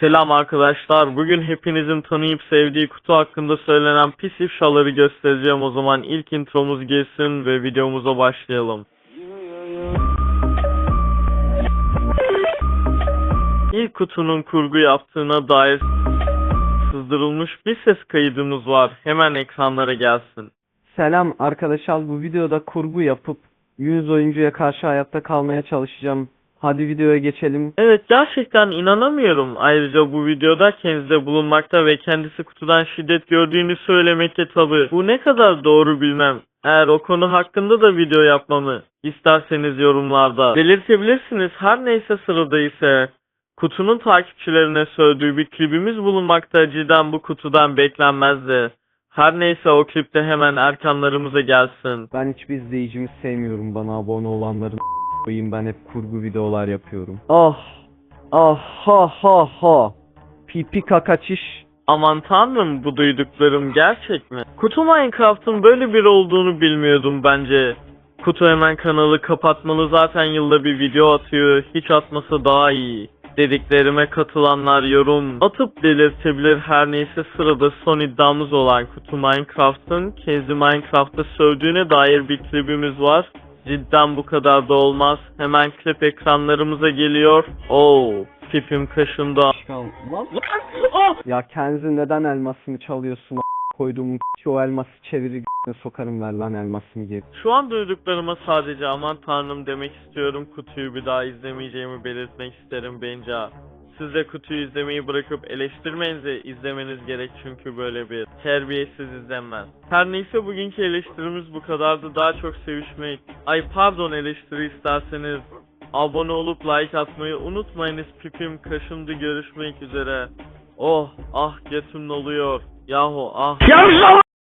Selam arkadaşlar. Bugün hepinizin tanıyıp sevdiği kutu hakkında söylenen pis ifşaları göstereceğim. O zaman ilk intromuz gelsin ve videomuza başlayalım. İlk kutunun kurgu yaptığına dair sızdırılmış bir ses kaydımız var. Hemen ekranlara gelsin. Selam arkadaşlar bu videoda kurgu yapıp 100 oyuncuya karşı hayatta kalmaya çalışacağım. Hadi videoya geçelim. Evet gerçekten inanamıyorum. Ayrıca bu videoda kendisi bulunmakta ve kendisi kutudan şiddet gördüğünü söylemekte tabi. Bu ne kadar doğru bilmem. Eğer o konu hakkında da video yapmamı isterseniz yorumlarda belirtebilirsiniz. Her neyse sırada ise kutunun takipçilerine söylediği bir klibimiz bulunmakta. Cidden bu kutudan beklenmezdi. Her neyse o klipte hemen erkanlarımıza gelsin. Ben hiçbir izleyicimi sevmiyorum bana abone olanların koyayım ben hep kurgu videolar yapıyorum. Ah ah ha ha ha. Pipi kaka çiş. Aman tanrım bu duyduklarım gerçek mi? Kutu Minecraft'ın böyle biri olduğunu bilmiyordum bence. Kutu hemen kanalı kapatmalı zaten yılda bir video atıyor. Hiç atmasa daha iyi. Dediklerime katılanlar yorum atıp belirtebilir her neyse sırada son iddiamız olan Kutu Minecraft'ın Kenzi Minecraft'ta sövdüğüne dair bir klibimiz var. Cidden bu kadar da olmaz. Hemen klip ekranlarımıza geliyor. Oo, pipim kaşında. Çıkan lan. Ah! Ya Kenzi neden elmasımı çalıyorsun koyduğum o elması çeviri g***ne sokarım ver lan elmasımı geri. Şu an duyduklarıma sadece aman tanrım demek istiyorum. Kutuyu bir daha izlemeyeceğimi belirtmek isterim bence. Siz de kutuyu izlemeyi bırakıp eleştirmenizi izlemeniz gerek çünkü böyle bir terbiyesiz izlenmez. Her neyse bugünkü eleştirimiz bu kadardı. Daha çok sevişmek. Ay pardon eleştiri isterseniz. Abone olup like atmayı unutmayınız. Pipim kaşındı görüşmek üzere. Oh ah götüm oluyor. Yahu ah.